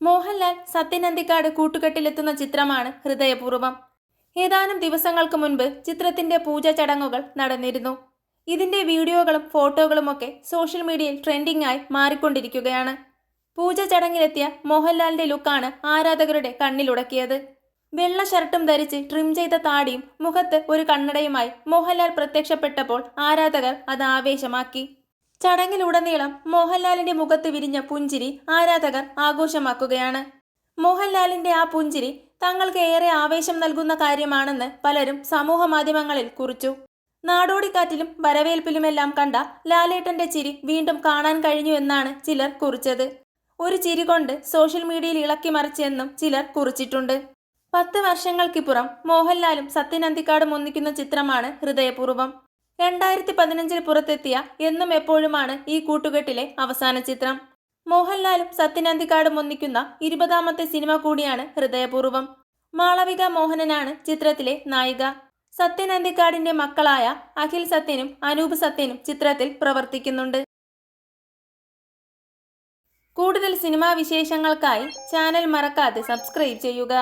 മോഹൻലാൽ സത്യൻ അന്തിക്കാട് കൂട്ടുകെട്ടിലെത്തുന്ന ചിത്രമാണ് ഹൃദയപൂർവം ഏതാനും ദിവസങ്ങൾക്ക് മുൻപ് ചിത്രത്തിന്റെ പൂജ ചടങ്ങുകൾ നടന്നിരുന്നു. ഇതിന്റെ വീഡിയോകളും ഫോട്ടോകളുമൊക്കെ സോഷ്യൽ മീഡിയയിൽ ട്രെൻഡിംഗ് ആയി മാറിക്കൊണ്ടിരിക്കുകയാണ്. പൂജ ചടങ്ങിലെത്തിയ മോഹൻലാലിന്റെ ലുക്കാണ് ആരാധകരുടെ കണ്ണിലുടക്കിയത്. വെള്ള ഷർട്ടും ധരിച്ച് ട്രിം ചെയ്ത താടിയും മുഖത്ത് ഒരു കണ്ണടയുമായി മോഹൻലാൽ പ്രത്യക്ഷപ്പെട്ടപ്പോൾ ആരാധകർ അത് ആവേശമാക്കി. ചടങ്ങിലുടനീളം മോഹൻലാലിന്റെ മുഖത്ത് വിരിഞ്ഞ പുഞ്ചിരി ആരാധകർ ആഘോഷമാക്കുകയാണ്. മോഹൻലാലിന്റെ ആ പുഞ്ചിരി തങ്ങൾക്ക് ഏറെ ആവേശം നൽകുന്ന കാര്യമാണെന്ന് പലരും സമൂഹ മാധ്യമങ്ങളിൽ കുറിച്ചു. നാടോടിക്കാറ്റിലും വരവേൽപ്പിലുമെല്ലാം കണ്ട ലാലേട്ടന്റെ ചിരി വീണ്ടും കാണാൻ കഴിഞ്ഞു എന്നാണ് ചിലർ കുറിച്ചത്. ഒരു ചിരി കൊണ്ട് സോഷ്യൽ മീഡിയയിൽ ഇളക്കി മറിച്ചെന്നും ചിലർ കുറിച്ചിട്ടുണ്ട്. പത്ത് വർഷങ്ങൾക്കിപ്പുറം മോഹൻലാലും സത്യൻ അന്തിക്കാടും ഒന്നിക്കുന്ന ചിത്രമാണ് ഹൃദയപൂർവം. രണ്ടായിരത്തി പതിനഞ്ചിൽ പുറത്തെത്തിയ എന്നും എപ്പോഴുമാണ് ഈ കൂട്ടുകെട്ടിലെ അവസാന ചിത്രം. മോഹൻലാലും സത്യനന്തിക്കാടും ഒന്നിക്കുന്ന ഇരുപതാമത്തെ സിനിമ കൂടിയാണ് ഹൃദയപൂർവം മാളവിക മോഹനനാണ് ചിത്രത്തിലെ നായിക. സത്യനന്തിക്കാടിന്റെ മക്കളായ അഖിൽ സത്യനും അനൂപ് സത്യനും ചിത്രത്തിൽ പ്രവർത്തിക്കുന്നുണ്ട്. കൂടുതൽ സിനിമാ വിശേഷങ്ങൾക്കായി ചാനൽ മറക്കാതെ സബ്സ്ക്രൈബ് ചെയ്യുക.